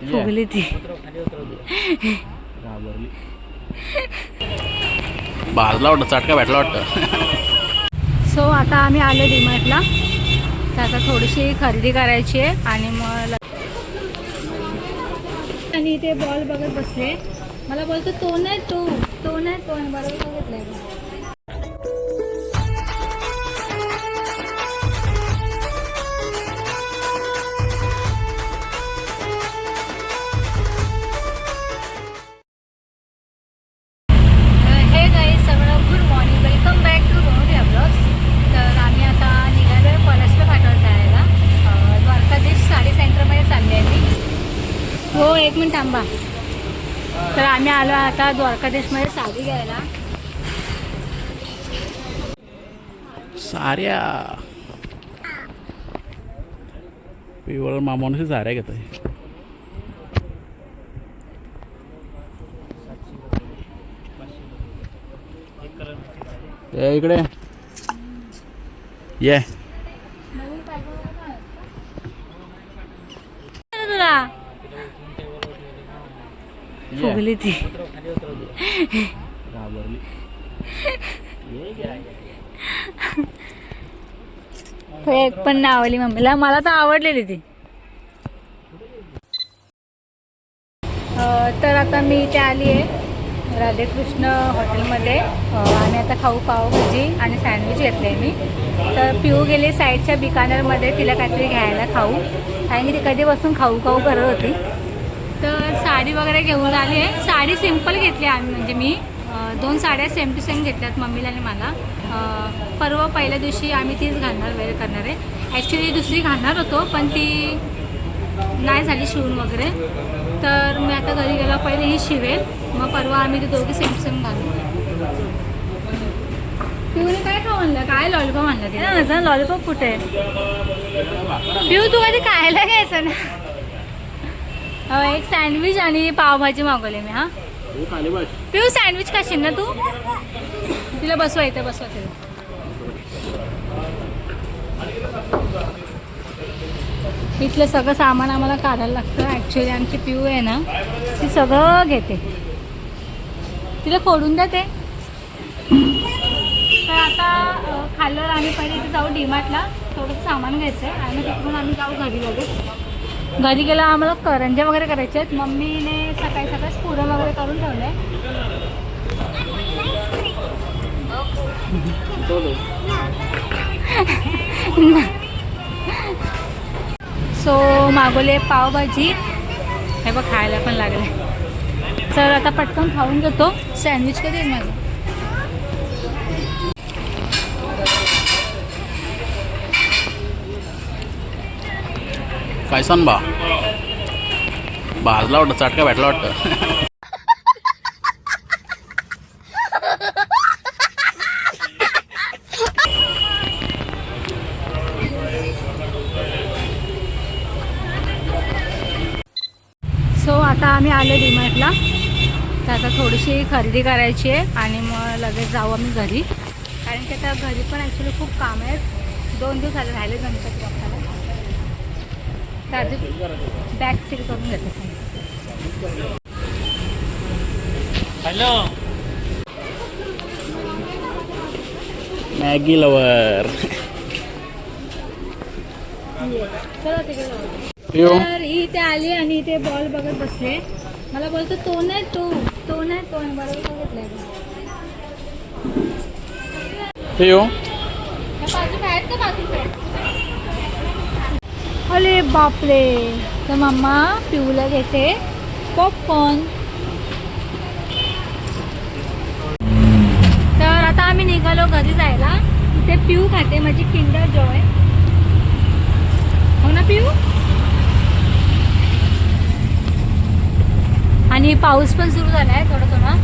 फुगली ती भाजला वाटतं चटका भेटला वाटतं. सो आता आम्ही आलो डीमार्टला तर आता थोडीशी खरेदी करायची आहे आणि मग आणि इथे बॉल बघत बसले. मला बोलतो तो नाही तो. तो नाही तो बरोबर बघितलंय एक मिनिट थांबा. तर आम्ही आलो आता द्वारकादेशमध्ये साडी घ्यायला. साऱ्या. पिवळ मामानुशी साऱ्या घेत आहे ये इकडे. ये तुला फुगली ती एक पण नाही आवडली मम्मीला. मला तर आवडलेली ती. तर आता मी इथे आली आहे राधेकृष्ण हॉटेलमध्ये. आम्ही आता खाऊ पावभाजी आणि सँडविच घेतले मी. तर पिऊ गेली साईडच्या बिकानेरमध्ये तिला काहीतरी घ्यायला खाऊ. कारण की ती कधीपासून खाऊ खाऊ करत होती. तर साडी वगैरे घेऊन आली आहे. साडी सिंपल घेतली आम्ही म्हणजे मी. दोन साड्या सेम टू सेम घेतल्यात मम्मीला आणि मला. परवा पहिल्या दिवशी आम्ही तीच घालणार वेअर करणार आहे. ॲक्च्युली दुसरी घालणार होतो पण ती नाही झाली शिवून वगैरे. तर मी आता घरी गेला पहिले ही शिवेल. मग परवा आम्ही ते दोघी सेम सेम घालू. पिऊने काय खाऊ आणलं? काय लॉलीपॉप आणलं ते? ना लॉलीपॉप कुठे? आहे पिऊ तू कधी खायला घ्यायचं ना? एक सँडविच आणि पावभाजी मागवली मी हां. पिऊ सँडविच खाशील ना तू? तिला बसवा इथे बसवा तिला. इथलं सगळं सामान आम्हाला काढायला लागतं. ॲक्च्युली आमची पिऊ आहे ना ती सगळं घेते. तिला फोडून द्या ते. तर आता खाल्ल्यावर आम्ही पहिले इथे जाऊ डीमार्टला थोडंसं सामान घ्यायचं आहे आणि तिकडून आम्ही जाऊ घरी लगेच. घरी गेला आम्हाला करंज्या वगैरे करायच्या आहेत. मम्मीने सकाळी सकाळीच पुरण वगैरे करून ठेवले. सो मागवले पावभाजी. हे बघ खायला पण लागले. तर आता पटकन खाऊन घेतो. सँडविच कधी येईल माझं काय सांग बा भाजला वाटतं चटका भेटला वाटतं. सो आता आम्ही आलो डीमार्टला तर आता थोडीशी खरेदी करायची आहे आणि मग लगेच जाऊ आम्ही घरी. कारण की आता घरी पण ॲक्च्युली खूप काम आहेत. दोन दिवस आले राहिले गणपती बाप्पाला तर अजून बॅग सील करून घेते. हॅलो मॅगी लवर तर ही इथे आली आणि इथे बॉल बघत बसले. मला बोलतो तो नाही तो तो नाही तो बरोबर बघितलंय बाजूला आहेत का बाजूला? अरे बापरे. तर मम्मा पिऊला घेते. पॉपकॉर्न तर आता आम्ही निघालो घरी जायला. तिथे पिऊ खाते माझी किंडर जॉय हो ना पिऊ? आणि पाऊस पण सुरू झाला आहे थोडा थोडा.